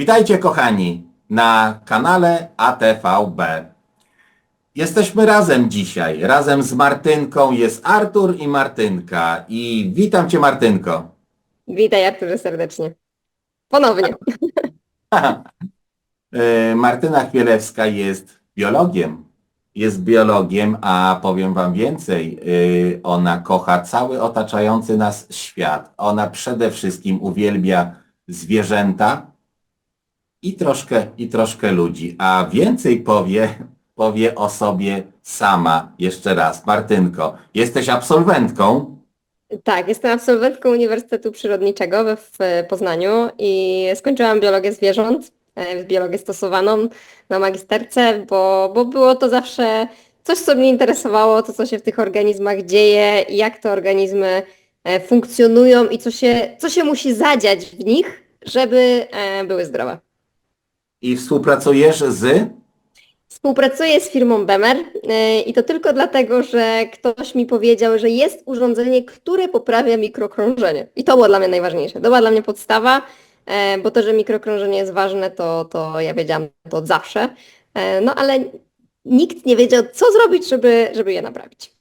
Witajcie kochani na kanale ATVB. Jesteśmy razem dzisiaj. Razem z Martynką jest Artur i Martynka. I witam Cię Martynko. Witaj Arturze serdecznie. Ponownie. E, Martyna Chmielewska jest biologiem. Jest biologiem, a powiem Wam więcej. e, Ona kocha cały otaczający nas świat. Ona przede wszystkim uwielbia zwierzęta i troszkę, i troszkę ludzi. A więcej powie, powie o sobie sama. Jeszcze raz. Martynko, jesteś absolwentką. Tak, jestem absolwentką Uniwersytetu Przyrodniczego w Poznaniu i skończyłam biologię zwierząt, e, biologię stosowaną na magisterce, bo, bo było to zawsze coś, co mnie interesowało, to co się w tych organizmach dzieje, jak te organizmy e, funkcjonują i co się, co się musi zadziać w nich, żeby e, były zdrowe. I współpracujesz z Współpracuję z firmą Bemer yy, i to tylko dlatego, że ktoś mi powiedział, że jest urządzenie, które poprawia mikrokrążenie. I to było dla mnie najważniejsze. To była dla mnie podstawa, e, bo to, że mikrokrążenie jest ważne, to, to ja wiedziałam to od zawsze. E, No ale nikt nie wiedział, co zrobić, żeby, żeby je naprawić.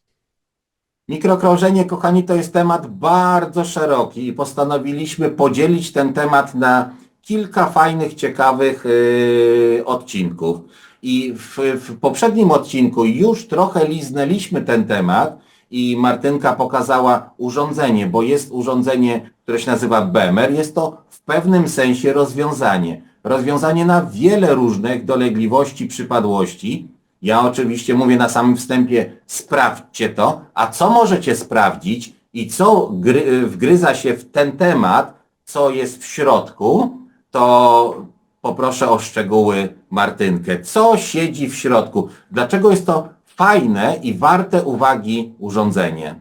Mikrokrążenie, kochani, to jest temat bardzo szeroki i postanowiliśmy podzielić ten temat na kilka fajnych, ciekawych yy, odcinków. I w, w poprzednim odcinku już trochę liznęliśmy ten temat i Martynka pokazała urządzenie, bo jest urządzenie, które się nazywa BEMER. Jest to w pewnym sensie rozwiązanie. Rozwiązanie na wiele różnych dolegliwości, przypadłości. Ja oczywiście mówię na samym wstępie, sprawdźcie to. A co możecie sprawdzić i co gry, wgryza się w ten temat, co jest w środku, to poproszę o szczegóły Martynkę. Co siedzi w środku? Dlaczego jest to fajne i warte uwagi urządzenie?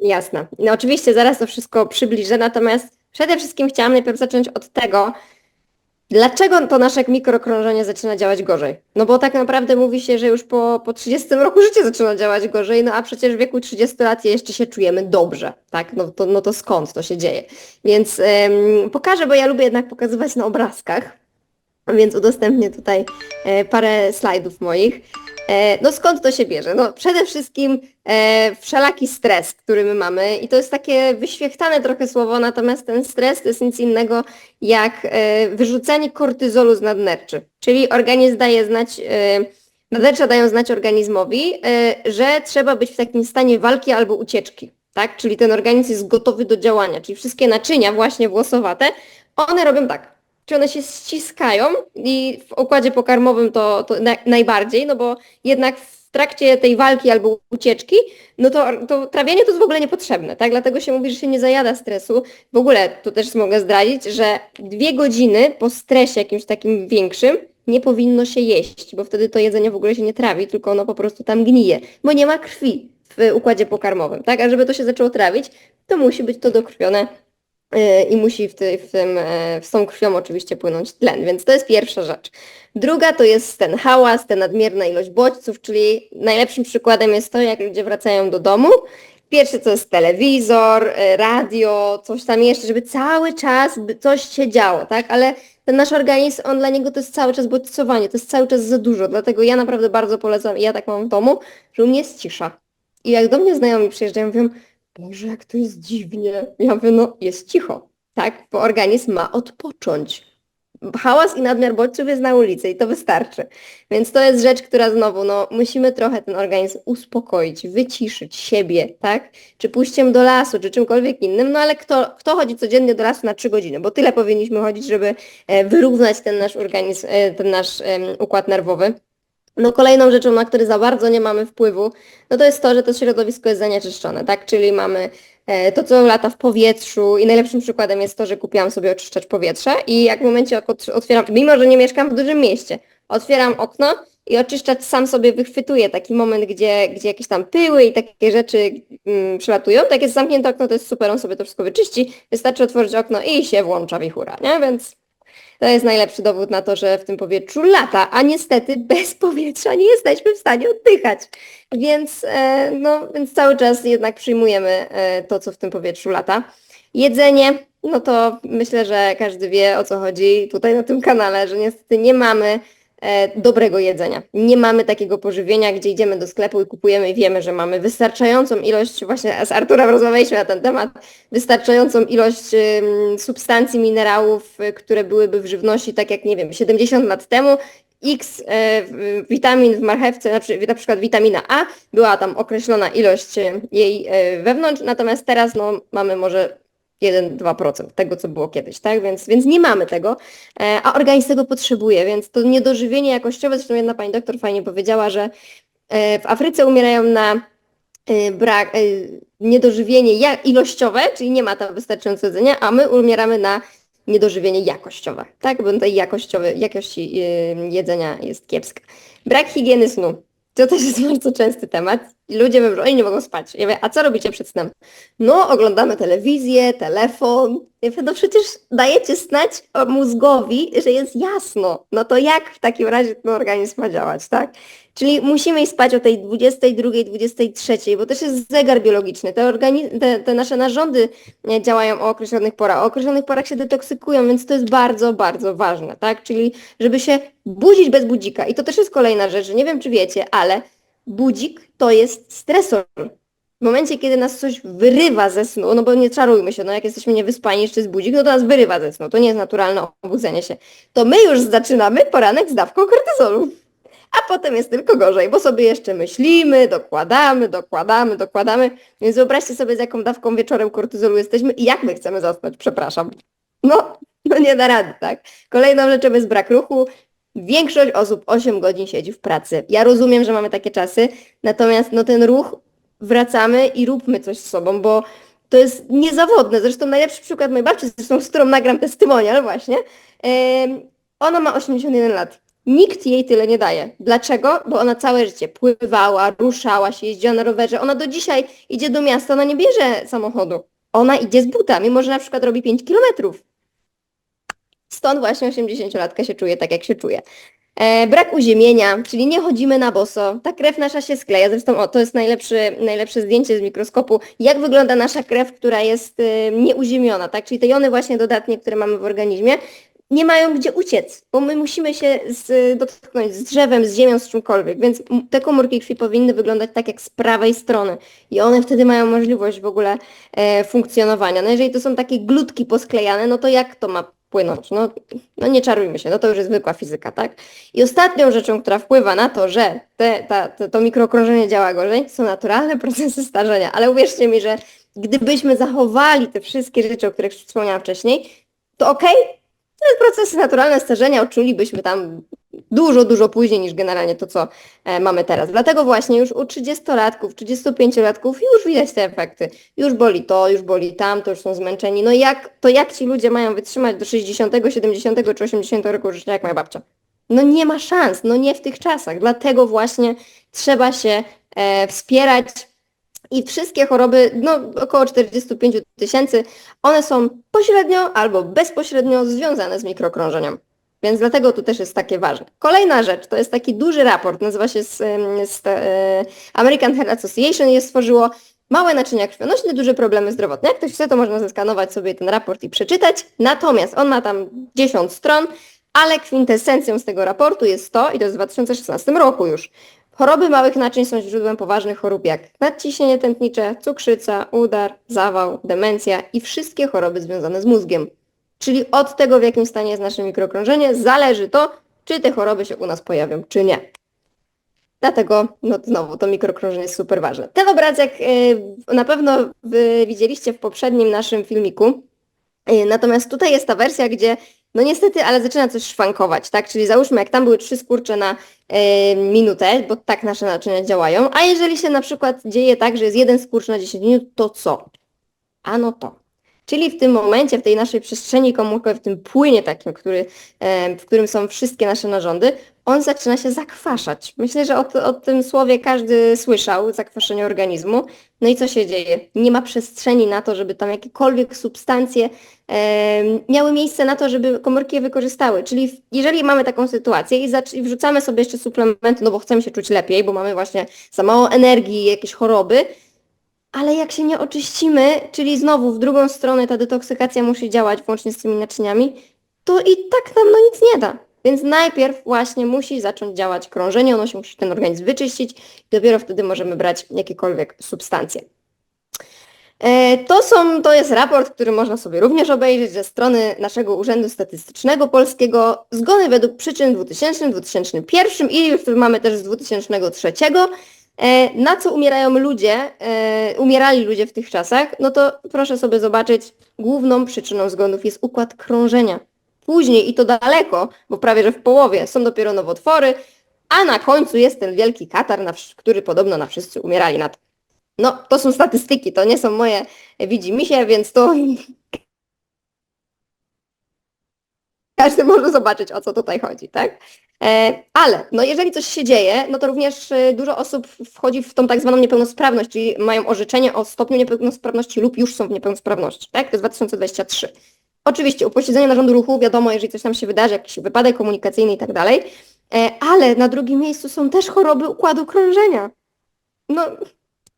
Jasne. No oczywiście zaraz to wszystko przybliżę, natomiast przede wszystkim chciałam najpierw zacząć od tego, dlaczego to nasze mikrokrążenie zaczyna działać gorzej. No bo tak naprawdę mówi się, że już po, po 30 roku życia zaczyna działać gorzej, no a przecież w wieku 30 lat jeszcze się czujemy dobrze, tak? No to, no to skąd to się dzieje? Więc em, pokażę, bo ja lubię jednak pokazywać na obrazkach, więc udostępnię tutaj e, parę slajdów moich. E, No skąd to się bierze? No przede wszystkim e, wszelaki stres, który my mamy i to jest takie wyświechtane trochę słowo, natomiast ten stres to jest nic innego jak e, kortyzolu z nadnerczy, czyli organizm daje znać, e, nadnercza dają znać organizmowi, e, że trzeba być w takim stanie walki albo ucieczki, tak? Czyli ten organizm jest gotowy do działania, czyli wszystkie naczynia właśnie włosowate, one robią tak, czy one się ściskają i w układzie pokarmowym to, to na, najbardziej, no bo jednak w trakcie tej walki albo ucieczki, no to, to trawienie to jest w ogóle niepotrzebne, tak? Dlatego się mówi, że się nie zajada stresu. W ogóle tu też mogę zdradzić, że dwie godziny po stresie jakimś takim większym nie powinno się jeść, bo wtedy to jedzenie w ogóle się nie trawi, tylko ono po prostu tam gnije, bo nie ma krwi w układzie pokarmowym, tak? A żeby to się zaczęło trawić, to musi być to dokrwione i musi w, ty, w, tym, e, z tą krwią oczywiście płynąć tlen, więc to jest pierwsza rzecz. Druga to jest ten hałas, ta nadmierna ilość bodźców, czyli najlepszym przykładem jest to, jak ludzie wracają do domu. Pierwsze to jest telewizor, e, radio, coś tam jeszcze, żeby cały czas coś się działo, tak? Ale ten nasz organizm, on dla niego to jest cały czas bodźcowanie, to jest cały czas za dużo, dlatego ja naprawdę bardzo polecam ja tak mam w domu, że u mnie jest cisza. I jak do mnie znajomi przyjeżdżają, mówią, Boże, jak to jest dziwnie. Ja mówię, no jest cicho, tak? Bo organizm ma odpocząć. Hałas i nadmiar bodźców jest na ulicy i to wystarczy. Więc to jest rzecz, która znowu, no musimy trochę ten organizm uspokoić, wyciszyć siebie, tak? Czy pójściem do lasu, czy czymkolwiek innym, no ale kto, kto chodzi codziennie do lasu na 3 godziny? Bo tyle powinniśmy chodzić, żeby e, wyrównać ten nasz organizm, e, ten nasz układ nerwowy. No kolejną rzeczą, na który za bardzo nie mamy wpływu, no to jest to, że to środowisko jest zanieczyszczone, tak? Czyli mamy e, to, co lata w powietrzu i najlepszym przykładem jest to, że kupiłam sobie oczyszczacz powietrza i jak w momencie otwieram, mimo że nie mieszkam w dużym mieście, otwieram okno i oczyszczacz sam sobie wychwytuje taki moment, gdzie, gdzie jakieś tam pyły i takie rzeczy mm, przylatują. Tak jest zamknięte okno, to jest super, on sobie to wszystko wyczyści, wystarczy otworzyć okno i się włącza wichura, nie? Więc to jest najlepszy dowód na to, że w tym powietrzu lata, a niestety bez powietrza nie jesteśmy w stanie oddychać. Więc, e, no, więc cały czas jednak przyjmujemy e, to, co w tym powietrzu lata. Jedzenie, no to myślę, że każdy wie o co chodzi tutaj na tym kanale, że niestety nie mamy dobrego jedzenia. Nie mamy takiego pożywienia, gdzie idziemy do sklepu i kupujemy i wiemy, że mamy wystarczającą ilość, właśnie z Arturem rozmawialiśmy na ten temat, wystarczającą ilość substancji, minerałów, y, które byłyby w żywności, tak jak, nie wiem, 70 lat temu, X e, w- witamin w marchewce, na, przy, na przykład witamina A, była tam określona ilość e, jej e, wewnątrz, natomiast teraz no, mamy może 1-2% tego, co było kiedyś, tak? Więc, więc nie mamy tego, e, a organizm tego potrzebuje, więc to niedożywienie jakościowe, zresztą jedna pani doktor fajnie powiedziała, że e, w Afryce umierają na e, brak, niedożywienie ilościowe, czyli nie ma tam wystarczająco jedzenia, a my umieramy na niedożywienie jakościowe, tak? Bo tej jakościowe, jakości jedzenia jest kiepska. Brak higieny snu. To też jest bardzo częsty temat. Ludzie że oni nie mogą spać. Ja mówię, a co robicie przed snem? No, oglądamy telewizję, telefon. Ja mówię, no przecież dajecie znać mózgowi, że jest jasno. No to jak w takim razie ten organizm ma działać, tak? Czyli musimy spać o tej 22, 23, bo też jest zegar biologiczny. Te, organi- te, te nasze narządy nie, działają o określonych porach. O określonych porach się detoksykują, więc to jest bardzo, bardzo ważne, tak? Czyli żeby się budzić bez budzika. I to też jest kolejna rzecz, że nie wiem, czy wiecie, ale budzik to jest stresor. W momencie, kiedy nas coś wyrywa ze snu, no bo nie czarujmy się, no jak jesteśmy niewyspani, jeszcze jest budzik, no to nas wyrywa ze snu, to nie jest naturalne obudzenie się. To my już zaczynamy poranek z dawką kortyzolu. A potem jest tylko gorzej, bo sobie jeszcze myślimy, dokładamy, dokładamy, dokładamy. Więc wyobraźcie sobie, z jaką dawką wieczorem kortyzolu jesteśmy i jak my chcemy zasnąć, przepraszam. No, no nie da rady, tak? Kolejną rzeczą jest brak ruchu. Większość osób 8 godzin siedzi w pracy. Ja rozumiem, że mamy takie czasy, natomiast no ten ruch wracamy i róbmy coś z sobą, bo to jest niezawodne. Zresztą najlepszy przykład mojej babci, zresztą z którą nagram testimonial właśnie, em, ona ma 81 lat. Nikt jej tyle nie daje. Dlaczego? Bo ona całe życie pływała, ruszała się, jeździła na rowerze. Ona do dzisiaj idzie do miasta, ona nie bierze samochodu. Ona idzie z buta, mimo że na przykład robi 5 kilometrów. Stąd właśnie 80-latka się czuje tak, jak się czuje. E, brak uziemienia, czyli nie chodzimy na boso. Ta krew nasza się skleja. Zresztą o, to jest najlepszy, najlepsze zdjęcie z mikroskopu, jak wygląda nasza krew, która jest e, nieuziemiona, tak? Czyli te jony właśnie dodatnie, które mamy w organizmie, nie mają gdzie uciec, bo my musimy się z, dotknąć z drzewem, z ziemią, z czymkolwiek, więc te komórki krwi powinny wyglądać tak jak z prawej strony i one wtedy mają możliwość w ogóle e, funkcjonowania. No jeżeli to są takie glutki posklejane, no to jak to ma płynąć? No, no nie czarujmy się, no to już jest zwykła fizyka, tak? I ostatnią rzeczą, która wpływa na to, że te, ta, te, to mikrokrążenie działa gorzej, są naturalne procesy starzenia, ale uwierzcie mi, że gdybyśmy zachowali te wszystkie rzeczy, o których wspomniałam wcześniej, to okej, te procesy naturalne starzenia odczulibyśmy tam dużo, dużo później niż generalnie to, co e, mamy teraz. Dlatego właśnie już u 30-latków, 35-latków już widać te efekty. Już boli to, już boli tamto, już są zmęczeni. No jak, to jak ci ludzie mają wytrzymać do 60, 70 czy 80 roku życia, jak moja babcia? No nie ma szans, no nie w tych czasach. Dlatego właśnie trzeba się e, wspierać i wszystkie choroby, no około 45 tysięcy, one są pośrednio albo bezpośrednio związane z mikrokrążeniem. Więc dlatego tu też jest takie ważne. Kolejna rzecz, to jest taki duży raport, nazywa się z, z, e, American Heart Association, je stworzyło małe naczynia krwionośne, duże problemy zdrowotne. Jak ktoś chce, to można zeskanować sobie ten raport i przeczytać. Natomiast on ma tam 10 stron, ale kwintesencją z tego raportu jest to, i to jest w 2016 roku już, Choroby małych naczyń są źródłem poważnych chorób jak nadciśnienie tętnicze, cukrzyca, udar, zawał, demencja i wszystkie choroby związane z mózgiem. Czyli od tego, w jakim stanie jest nasze mikrokrążenie, zależy to, czy te choroby się u nas pojawią, czy nie. Dlatego, no znowu, to mikrokrążenie jest super ważne. Ten obrazek y, na pewno widzieliście w poprzednim naszym filmiku. Y, Natomiast tutaj jest ta wersja, gdzie no niestety, ale zaczyna coś szwankować, tak? Czyli załóżmy, jak tam były trzy skurcze na e, minutę, bo tak nasze naczynia działają, a jeżeli się na przykład dzieje tak, że jest jeden skurcz na 10 minut, to co? Ano to. Czyli w tym momencie, w tej naszej przestrzeni komórkowej, w tym płynie takim, który, w którym są wszystkie nasze narządy, on zaczyna się zakwaszać. Myślę, że o, o tym słowie każdy słyszał, zakwaszenie organizmu. No i co się dzieje? Nie ma przestrzeni na to, żeby tam jakiekolwiek substancje e, miały miejsce na to, żeby komórki je wykorzystały. Czyli jeżeli mamy taką sytuację i, i wrzucamy sobie jeszcze suplementy, no bo chcemy się czuć lepiej, bo mamy właśnie za mało energii, jakieś choroby, ale jak się nie oczyścimy, czyli znowu w drugą stronę ta detoksykacja musi działać włącznie z tymi naczyniami, to i tak nam no nic nie da. Więc najpierw właśnie musi zacząć działać krążenie, ono się musi ten organizm wyczyścić i dopiero wtedy możemy brać jakiekolwiek substancje. E, To, są, to jest raport, który można sobie również obejrzeć ze strony naszego Urzędu Statystycznego Polskiego. Zgony według przyczyn 2000, 2001 i już mamy też z 2003. E, Na co umierają ludzie, e, umierali ludzie w tych czasach, no to proszę sobie zobaczyć, główną przyczyną zgonów jest układ krążenia. Później i to daleko, bo prawie że w połowie są dopiero nowotwory, a na końcu jest ten wielki katar, który podobno na wszyscy umierali. No, to są statystyki, to nie są moje widzi mi się, więc to każdy może zobaczyć, o co tutaj chodzi, tak? E, ale, no jeżeli coś się dzieje, no to również e, dużo osób wchodzi w tą tak zwaną niepełnosprawność, czyli mają orzeczenie o stopniu niepełnosprawności lub już są w niepełnosprawności, tak? To jest 2023. Oczywiście upośledzenie narządu ruchu, wiadomo, jeżeli coś tam się wydarzy, jakiś wypadek komunikacyjny i tak dalej, e, ale na drugim miejscu są też choroby układu krążenia. No,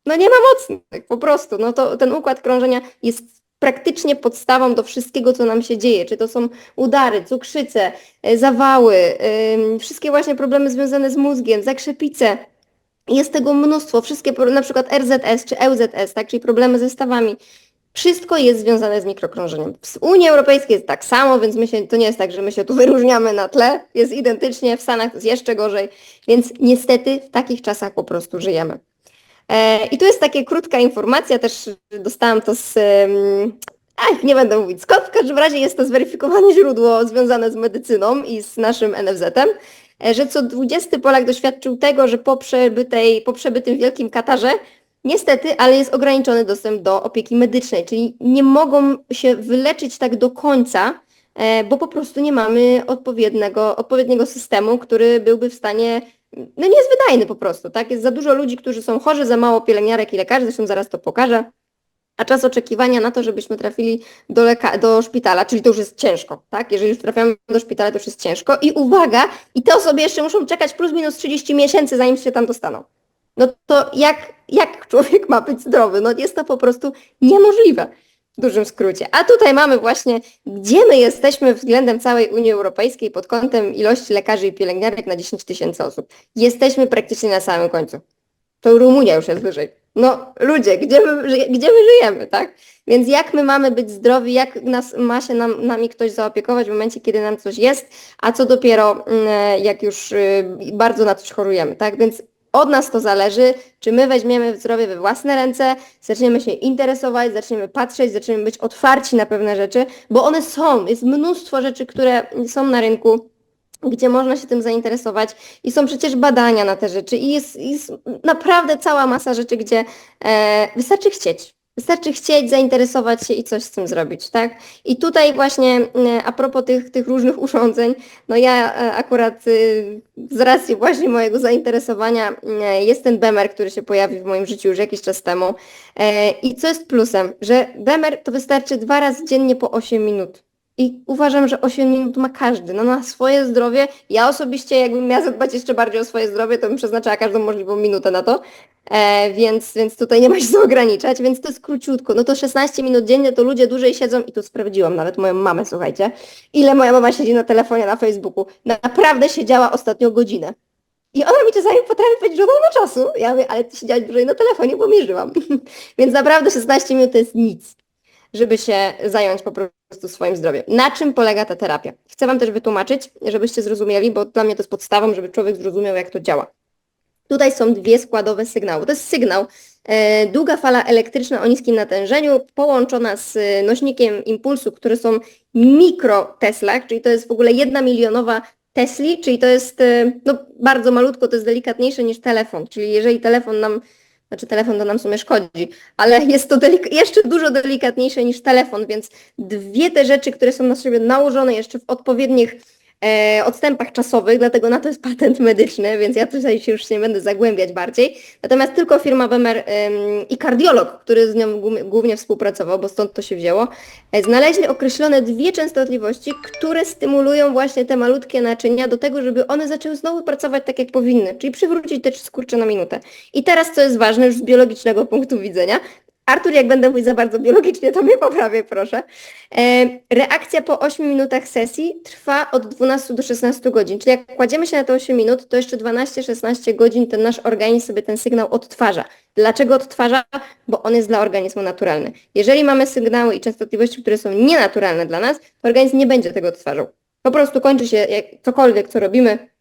no nie ma mocnych, po prostu. No to ten układ krążenia jest praktycznie podstawą do wszystkiego, co nam się dzieje. Czy to są udary, cukrzyce, e, zawały, wszystkie właśnie problemy związane z mózgiem, zakrzepice. Jest tego mnóstwo. Wszystkie, na przykład RZS czy EUZS, tak, czyli problemy ze stawami. Wszystko jest związane z mikrokrążeniem. W Unii Europejskiej jest tak samo, więc my się, to nie jest tak, że my się tu wyróżniamy na tle. Jest identycznie, w Stanach jest jeszcze gorzej. Więc niestety w takich czasach po prostu żyjemy. E, I tu jest taka krótka informacja, też dostałam to z, ach, nie będę mówić skąd, w każdym razie jest to zweryfikowane źródło związane z medycyną i z naszym NFZ-em, e, że co 20 Polak doświadczył tego, że po, przebytej, po przebytym wielkim Katarze, niestety, ale jest ograniczony dostęp do opieki medycznej, czyli nie mogą się wyleczyć tak do końca, e, bo po prostu nie mamy odpowiedniego, odpowiedniego systemu, który byłby w stanie no nie jest wydajny po prostu, tak? Jest za dużo ludzi, którzy są chorzy, za mało pielęgniarek i lekarzy, zresztą zaraz to pokażę. A czas oczekiwania na to, żebyśmy trafili do, leka- do szpitala, czyli to już jest ciężko, tak? Jeżeli już trafiamy do szpitala, to już jest ciężko. I uwaga, i te osoby jeszcze muszą czekać plus minus 30 miesięcy, zanim się tam dostaną. No to jak, jak człowiek ma być zdrowy? No jest to po prostu niemożliwe w dużym skrócie. A tutaj mamy właśnie, gdzie my jesteśmy względem całej Unii Europejskiej pod kątem ilości lekarzy i pielęgniarek na 10 tysięcy osób. Jesteśmy praktycznie na samym końcu. To Rumunia już jest wyżej. No ludzie, gdzie my, gdzie my żyjemy, tak? Więc jak my mamy być zdrowi, jak nas, ma się nam, nami ktoś zaopiekować w momencie, kiedy nam coś jest, a co dopiero mm, jak już y, bardzo na coś chorujemy, tak? Więc od nas to zależy, czy my weźmiemy zdrowie we własne ręce, zaczniemy się interesować, zaczniemy patrzeć, zaczniemy być otwarci na pewne rzeczy, bo one są, jest mnóstwo rzeczy, które są na rynku, gdzie można się tym zainteresować i są przecież badania na te rzeczy i jest, jest naprawdę cała masa rzeczy, gdzie e, wystarczy chcieć. Wystarczy chcieć, zainteresować się i coś z tym zrobić, tak? I tutaj właśnie e, a propos tych, tych różnych urządzeń, no ja e, akurat y, z racji właśnie mojego zainteresowania e, jest ten bemer, który się pojawił w moim życiu już jakiś czas temu. I co jest plusem, że bemer to wystarczy dwa razy dziennie po 8 minut. I uważam, że 8 minut ma każdy. No na swoje zdrowie. Ja osobiście, jakbym miała zadbać jeszcze bardziej o swoje zdrowie, to bym przeznaczała każdą możliwą minutę na to. E, więc, więc tutaj nie ma się co ograniczać, więc to jest króciutko. No to 16 minut dziennie to ludzie dłużej siedzą i tu sprawdziłam nawet moją mamę, słuchajcie, ile moja mama siedzi na telefonie, na Facebooku. Naprawdę siedziała ostatnio godzinę. I ona mi czasami potrafi powiedzieć, że ma czasu. Ja mówię, ale ty siedziałaś dłużej na telefonie, bo mierzyłam. więc naprawdę 16 minut to jest nic żeby się zająć po prostu swoim zdrowiem. Na czym polega ta terapia? Chcę Wam też wytłumaczyć, żebyście zrozumieli, bo dla mnie to jest podstawą, żeby człowiek zrozumiał, jak to działa. Tutaj są dwie składowe sygnały. To jest sygnał, e, długa fala elektryczna o niskim natężeniu połączona z e, nośnikiem impulsu, które są mikroteslach, czyli to jest w ogóle jedna milionowa Tesli, czyli to jest e, no, bardzo malutko, to jest delikatniejsze niż telefon, czyli jeżeli telefon nam znaczy telefon to nam w sumie szkodzi, ale jest to jeszcze dużo delikatniejsze niż telefon, więc dwie te rzeczy, które są na siebie nałożone jeszcze w odpowiednich e, odstępach czasowych, dlatego na to jest patent medyczny, więc ja tutaj się już nie będę zagłębiać bardziej. Natomiast tylko firma Bemer em, i kardiolog, który z nią głównie- współpracował, bo stąd to się wzięło, e, znaleźli określone dwie częstotliwości, które stymulują właśnie te malutkie naczynia do tego, żeby one zaczęły znowu pracować tak, jak powinny, czyli przywrócić te skurcze na minutę. I teraz, co jest ważne już z biologicznego punktu widzenia, Artur, jak będę mówić za bardzo biologicznie, to mnie poprawię, proszę. E, reakcja po 8 minutach sesji trwa od 12 do 16 godzin, czyli jak kładziemy się na te 8 minut, to jeszcze 12-16 godzin ten nasz organizm sobie ten sygnał odtwarza. Dlaczego odtwarza? Bo on jest dla organizmu naturalny. Jeżeli mamy sygnały i częstotliwości, które są nienaturalne dla nas, to organizm nie będzie tego odtwarzał. Po prostu kończy się jak, cokolwiek, co robimy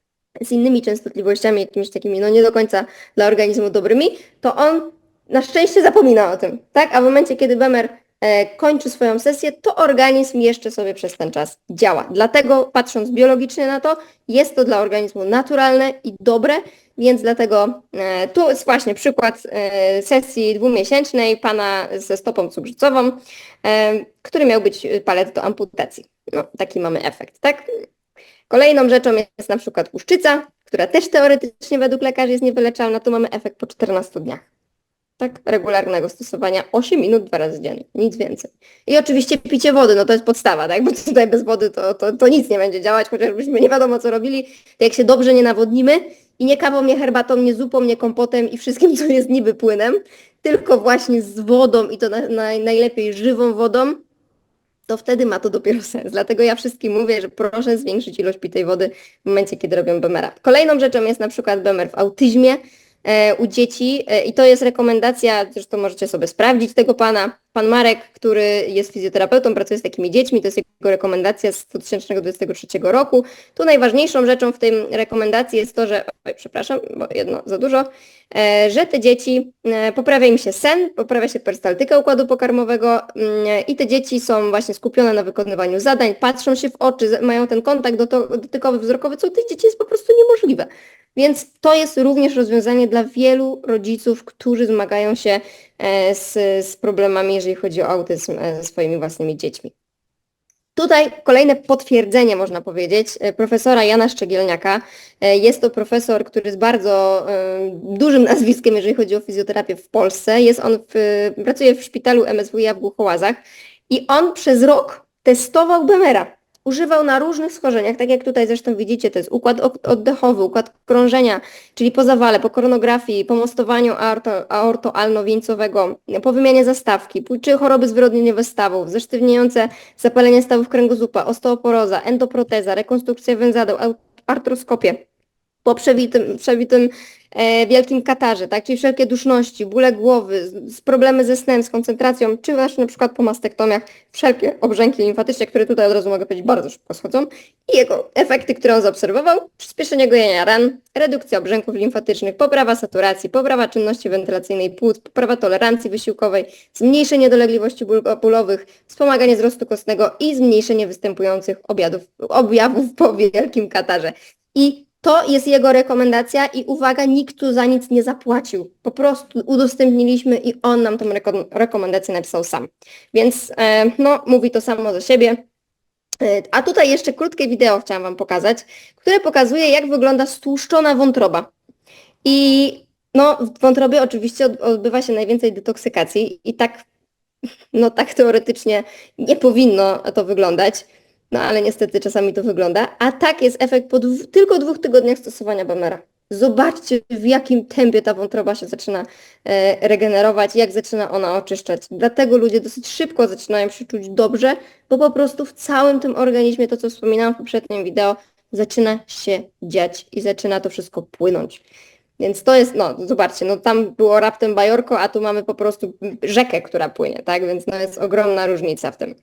z innymi częstotliwościami, jakimiś takimi, no nie do końca dla organizmu dobrymi, to on na szczęście zapomina o tym, tak? A w momencie, kiedy Bemer e, kończy swoją sesję, to organizm jeszcze sobie przez ten czas działa. Dlatego, patrząc biologicznie na to, jest to dla organizmu naturalne i dobre, więc dlatego e, tu jest właśnie przykład e, sesji dwumiesięcznej pana ze stopą cukrzycową, który miał być palet do amputacji. No, taki mamy efekt, tak? Kolejną rzeczą jest na przykład łuszczyca, która też teoretycznie według lekarzy jest niewyleczalna, tu mamy efekt po 14 dniach tak, regularnego stosowania 8 minut dwa razy dziennie, nic więcej. I oczywiście picie wody, no to jest podstawa, tak, bo tutaj bez wody to, to, to nic nie będzie działać, chociażbyśmy nie wiadomo co robili, to jak się dobrze nie nawodnimy i nie kawą, nie herbatą, nie zupą, nie kompotem i wszystkim, co jest niby płynem, tylko właśnie z wodą i to na, na, najlepiej żywą wodą, to wtedy ma to dopiero sens. Dlatego ja wszystkim mówię, że proszę zwiększyć ilość pitej wody w momencie, kiedy robią BMR-a. Kolejną rzeczą jest na przykład BMR w autyzmie u dzieci e, i to jest rekomendacja, zresztą możecie sobie sprawdzić tego pana, pan Marek, który jest fizjoterapeutą, pracuje z takimi dziećmi, to jest jego rekomendacja z 2023 roku. Tu najważniejszą rzeczą w tej rekomendacji jest to, że, oj, przepraszam, bo jedno za dużo, e, że te dzieci, e, poprawia im się sen, poprawia się perystaltyka układu pokarmowego mm, i te dzieci są właśnie skupione na wykonywaniu zadań, patrzą się w oczy, mają ten kontakt dotykowy, wzrokowy, co u tych dzieci jest po prostu niemożliwe. Więc to jest również rozwiązanie dla wielu rodziców, którzy zmagają się e, z, z problemami, jeżeli chodzi o autyzm e, swoimi własnymi dziećmi. Tutaj kolejne potwierdzenie, można powiedzieć, e, profesora Jana Szczegielniaka. Jest to profesor, który jest bardzo dużym nazwiskiem, jeżeli chodzi o fizjoterapię w Polsce. Jest on w, pracuje w szpitalu MSWiA w Głuchołazach i on przez rok testował Bemera. Używał na różnych schorzeniach, tak jak tutaj zresztą widzicie, to jest układ oddechowy, układ krążenia, czyli po zawale, po koronografii, po mostowaniu aorto, aortoalno-wieńcowego, po wymianie zastawki, czy choroby zwyrodnieniowe stawów, zesztywniejące zapalenie stawów kręgosłupa, osteoporoza, endoproteza, rekonstrukcja węzadeł, artroskopię, po przewitym, przewitym e, wielkim katarze, tak, czyli wszelkie duszności, bóle głowy, z, z problemy ze snem, z koncentracją, czy właśnie na przykład po mastektomiach, wszelkie obrzęki limfatyczne, które tutaj od razu mogę powiedzieć bardzo szybko schodzą i jego efekty, które on zaobserwował, przyspieszenie gojenia ran, redukcja obrzęków limfatycznych, poprawa saturacji, poprawa czynności wentylacyjnej płuc, poprawa tolerancji wysiłkowej, zmniejszenie dolegliwości ból, bólowych, wspomaganie wzrostu kostnego i zmniejszenie występujących objawów, objawów po wielkim katarze. I to jest jego rekomendacja i uwaga, nikt tu za nic nie zapłacił. Po prostu udostępniliśmy i on nam tą reko- rekomendację napisał sam. Więc e, no, mówi to samo za siebie. E, A tutaj jeszcze krótkie wideo chciałam Wam pokazać, które pokazuje, jak wygląda stłuszczona wątroba. I no, w wątrobie oczywiście od- odbywa się najwięcej detoksykacji i tak, no tak teoretycznie nie powinno to wyglądać. No ale niestety czasami to wygląda. A tak jest efekt po dwu, tylko dwóch tygodniach stosowania Bamera. Zobaczcie, w jakim tempie ta wątroba się zaczyna e, regenerować, jak zaczyna ona oczyszczać. Dlatego ludzie dosyć szybko zaczynają się czuć dobrze, bo po prostu w całym tym organizmie, to co wspominałam w poprzednim wideo, zaczyna się dziać i zaczyna to wszystko płynąć. Więc to jest, no zobaczcie, no tam było raptem bajorko, a tu mamy po prostu rzekę, która płynie, tak? Więc no jest ogromna różnica w tym.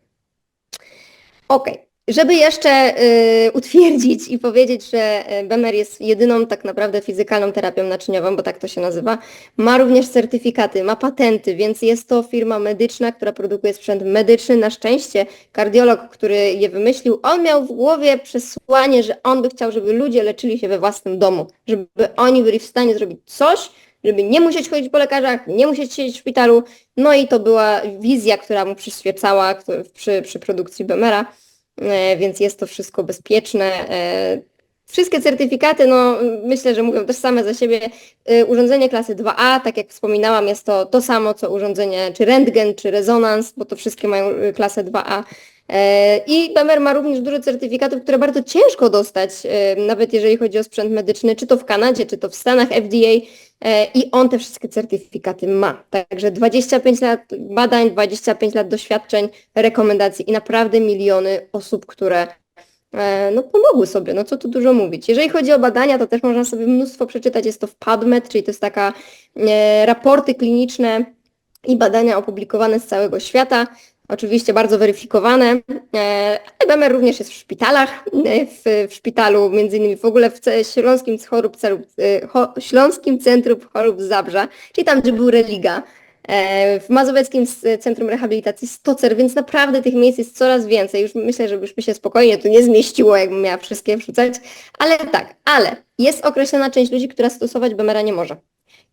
Okej. Żeby jeszcze y, utwierdzić i powiedzieć, że y, BMR jest jedyną tak naprawdę fizykalną terapią naczyniową, bo tak to się nazywa, ma również certyfikaty, ma patenty, więc jest to firma medyczna, która produkuje sprzęt medyczny. Na szczęście kardiolog, który je wymyślił, on miał w głowie przesłanie, że on by chciał, żeby ludzie leczyli się we własnym domu, żeby oni byli w stanie zrobić coś, żeby nie musieć chodzić po lekarzach, nie musieć siedzieć w szpitalu. No i to była wizja, która mu przyświecała przy, przy produkcji BMR-a. E, więc jest to wszystko bezpieczne. E, Wszystkie certyfikaty, no myślę, że mówią też same za siebie. E, Urządzenie klasy 2A, tak jak wspominałam, jest to to samo co urządzenie czy rentgen, czy rezonans, bo to wszystkie mają klasę 2A. E, I BMR ma również dużo certyfikatów, które bardzo ciężko dostać, nawet jeżeli chodzi o sprzęt medyczny, czy to w Kanadzie, czy to w Stanach FDA. E, I on te wszystkie certyfikaty ma. Także 25 lat badań, 25 lat doświadczeń, rekomendacji i naprawdę miliony osób, które e, no, pomogły sobie, no co tu dużo mówić. Jeżeli chodzi o badania, to też można sobie mnóstwo przeczytać. Jest to w PubMed, czyli to jest taka e, raporty kliniczne i badania opublikowane z całego świata. Oczywiście bardzo weryfikowane, e, ale BMR również jest w szpitalach, e, w, w szpitalu między innymi w ogóle w Śląskim, Chorób, e, Śląskim Centrum Chorób Zabrza, czyli tam, gdzie był Religa, e, w Mazowieckim Centrum Rehabilitacji Stocer, więc naprawdę tych miejsc jest coraz więcej. Już myślę, że by się spokojnie tu nie zmieściło, jakbym miała wszystkie wrzucać, ale tak, ale jest określona część ludzi, która stosować BMR-a nie może.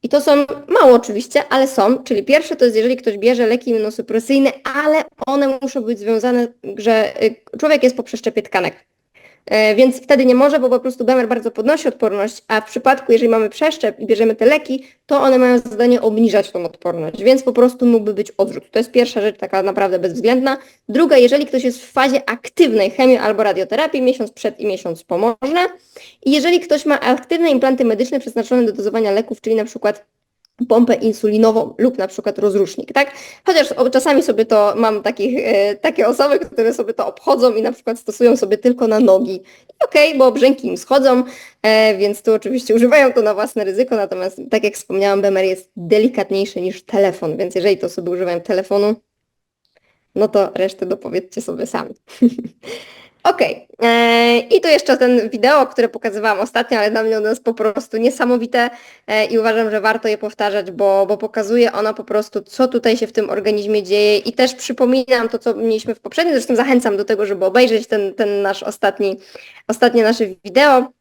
I to są mało oczywiście, ale są. Czyli pierwsze to jest, jeżeli ktoś bierze leki immunosupresyjne, ale one muszą być związane, że y, człowiek jest po przeszczepie tkanek. E, Więc wtedy nie może, bo po prostu BMR bardzo podnosi odporność, a w przypadku, jeżeli mamy przeszczep i bierzemy te leki, to one mają zadanie obniżać tą odporność, więc po prostu mógłby być odrzut. To jest pierwsza rzecz, taka naprawdę bezwzględna. Druga, jeżeli ktoś jest w fazie aktywnej chemii albo radioterapii, miesiąc przed i miesiąc po można. I jeżeli ktoś ma aktywne implanty medyczne przeznaczone do dozowania leków, czyli na przykład pompę insulinową lub na przykład rozrusznik, tak? Chociaż czasami sobie to mam takich, e, takie osoby, które sobie to obchodzą i na przykład stosują sobie tylko na nogi. Okej, bo brzęki im schodzą, e, więc tu oczywiście używają to na własne ryzyko, natomiast tak jak wspomniałam, BMR jest delikatniejszy niż telefon, więc jeżeli to osoby używają telefonu, no to resztę dopowiedzcie sobie sami. Okej, e, i tu jeszcze ten wideo, które pokazywałam ostatnio, ale dla mnie ono jest po prostu niesamowite e, i uważam, że warto je powtarzać, bo, bo pokazuje ono po prostu, co tutaj się w tym organizmie dzieje i też przypominam to, co mieliśmy w poprzednim, zresztą zachęcam do tego, żeby obejrzeć ten, ten nasz ostatni, ostatnie nasze wideo,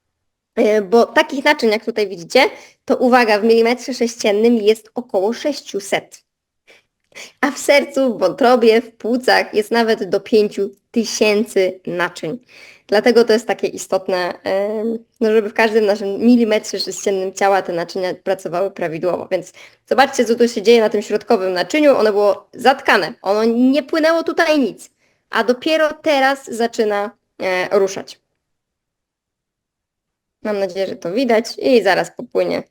e, bo takich naczyń, jak tutaj widzicie, to uwaga, w milimetrze sześciennym jest około 600. A w sercu, w wątrobie, w płucach jest nawet do 5000 naczyń. Dlatego to jest takie istotne, no żeby w każdym naszym milimetrze sześciennym ciała te naczynia pracowały prawidłowo. Więc zobaczcie, co tu się dzieje na tym środkowym naczyniu. Ono było zatkane, ono nie płynęło tutaj nic, a dopiero teraz zaczyna e, ruszać. Mam nadzieję, że to widać i zaraz popłynie.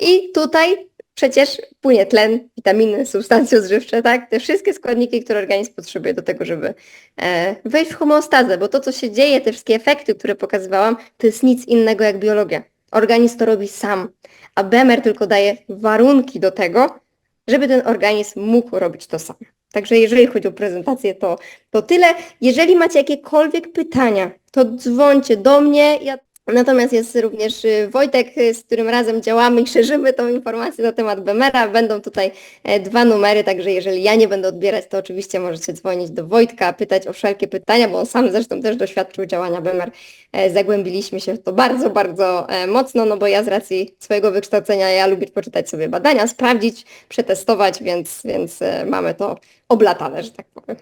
I tutaj przecież płynie tlen, witaminy, substancje odżywcze, tak? Te wszystkie składniki, które organizm potrzebuje do tego, żeby e, wejść w homeostazę, bo to, co się dzieje, te wszystkie efekty, które pokazywałam, to jest nic innego jak biologia. Organizm to robi sam, a BMR tylko daje warunki do tego, żeby ten organizm mógł robić to sam. Także jeżeli chodzi o prezentację, to, to tyle. Jeżeli macie jakiekolwiek pytania, to dzwońcie do mnie. Ja Natomiast jest również y, Wojtek, y, z którym razem działamy i szerzymy tą informację na temat BMR-a. Będą tutaj e, dwa numery, także jeżeli ja nie będę odbierać, to oczywiście możecie dzwonić do Wojtka, pytać o wszelkie pytania, bo on sam zresztą też doświadczył działania BMR. E, Zagłębiliśmy się w to bardzo, bardzo e, mocno, no bo ja z racji swojego wykształcenia, ja lubię poczytać sobie badania, sprawdzić, przetestować, więc, więc mamy to oblatane, że tak powiem.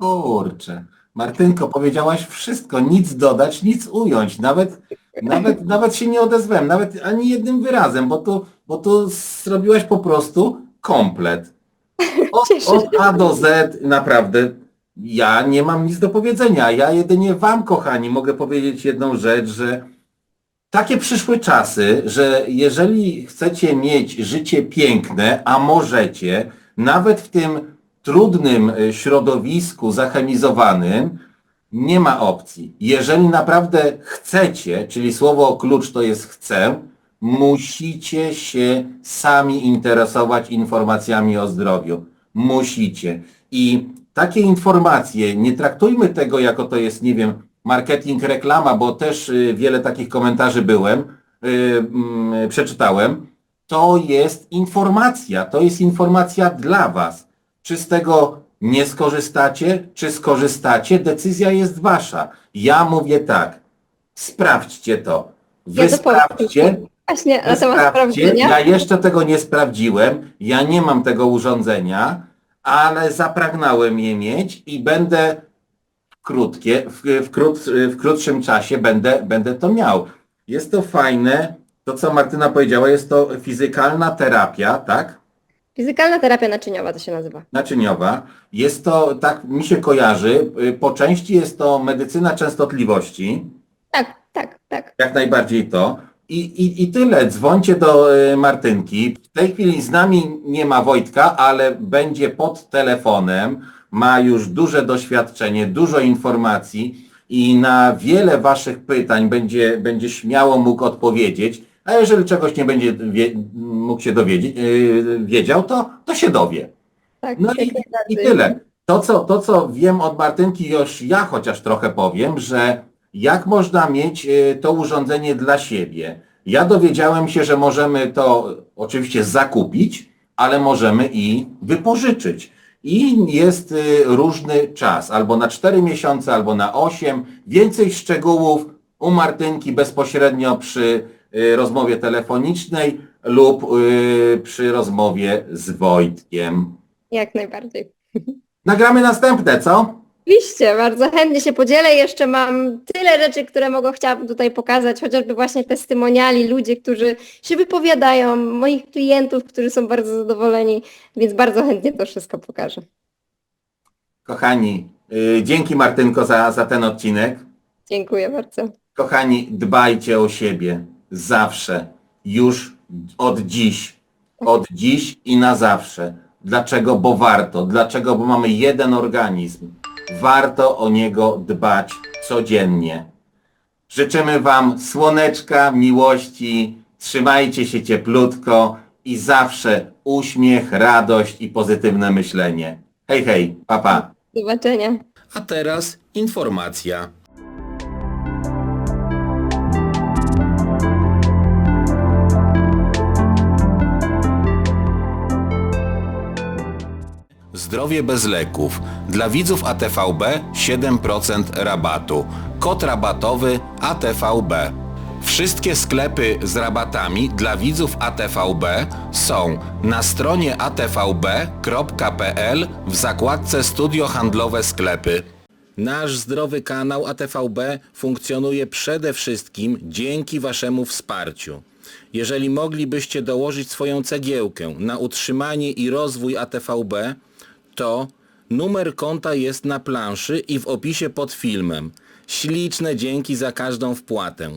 Kurczę. Martynko, powiedziałaś wszystko, nic dodać, nic ująć, nawet, nawet, nawet się nie odezwałem, nawet ani jednym wyrazem, bo tu, bo tu zrobiłaś po prostu komplet. Od, od A do Z naprawdę ja nie mam nic do powiedzenia. Ja jedynie wam, kochani, mogę powiedzieć jedną rzecz, że takie przyszły czasy, że jeżeli chcecie mieć życie piękne, a możecie, nawet w tym trudnym y, środowisku zachemizowanym, nie ma opcji. Jeżeli naprawdę chcecie, czyli słowo klucz to jest chcę, musicie się sami interesować informacjami o zdrowiu. Musicie. I takie informacje, nie traktujmy tego jako to jest, nie wiem, marketing, reklama, bo też y, wiele takich komentarzy byłem, y, mm, przeczytałem. To jest informacja, to jest informacja dla Was. Czy z tego nie skorzystacie, czy skorzystacie, decyzja jest Wasza. Ja mówię tak, sprawdźcie to. Wy Ja sprawdźcie, Właśnie na temat sprawdźcie. Ja jeszcze tego nie sprawdziłem, ja nie mam tego urządzenia, ale zapragnąłem je mieć i będę krótkie, w, w, krót, w krótszym czasie będę, będę to miał. Jest to fajne, to co Martyna powiedziała, jest to fizykalna terapia, tak? Fizykalna terapia naczyniowa to się nazywa. Naczyniowa. Jest to, tak mi się kojarzy, y, po części jest to medycyna częstotliwości, Tak, tak, tak. jak najbardziej to. I, i, I tyle, dzwońcie do y, Martynki. W tej chwili z nami nie ma Wojtka, ale będzie pod telefonem, ma już duże doświadczenie, dużo informacji i na wiele Waszych pytań będzie, będzie śmiało mógł odpowiedzieć, a jeżeli czegoś nie będzie wie, mógł się dowiedzieć, yy, wiedział, to, to się dowie. tak No jak i, i tyle. To co, to, co wiem od Martynki, już ja chociaż trochę powiem, że jak można mieć y, to urządzenie dla siebie. Ja dowiedziałem się, że możemy to oczywiście zakupić, ale możemy i wypożyczyć. I jest y, różny czas, albo na 4 miesiące, albo na 8. Więcej szczegółów u Martynki bezpośrednio przy rozmowie telefonicznej lub y, przy rozmowie z Wojtkiem. Jak najbardziej. Nagramy następne, co? Oczywiście, bardzo chętnie się podzielę. Jeszcze mam tyle rzeczy, które mogę chciałabym tutaj pokazać, chociażby właśnie testymoniali, ludzie, którzy się wypowiadają, moich klientów, którzy są bardzo zadowoleni, więc bardzo chętnie to wszystko pokażę. Kochani, y, dzięki Martynko za, za ten odcinek. Dziękuję bardzo. Kochani, dbajcie o siebie. Zawsze. Już od dziś. Od dziś i na zawsze. Dlaczego? Bo warto. Dlaczego? Bo mamy jeden organizm. Warto o niego dbać codziennie. Życzymy Wam słoneczka, miłości, trzymajcie się cieplutko i zawsze uśmiech, radość i pozytywne myślenie. Hej, hej, papa. Pa. Do zobaczenia. A teraz informacja. Zdrowie bez leków. Dla widzów ATVB 7% rabatu. Kod rabatowy ATVB. Wszystkie sklepy z rabatami dla widzów ATVB są na stronie atvb.pl w zakładce Studio Handlowe Sklepy. Nasz zdrowy kanał ATVB funkcjonuje przede wszystkim dzięki Waszemu wsparciu. Jeżeli moglibyście dołożyć swoją cegiełkę na utrzymanie i rozwój ATVB, to numer konta jest na planszy i w opisie pod filmem. Śliczne dzięki za każdą wpłatę.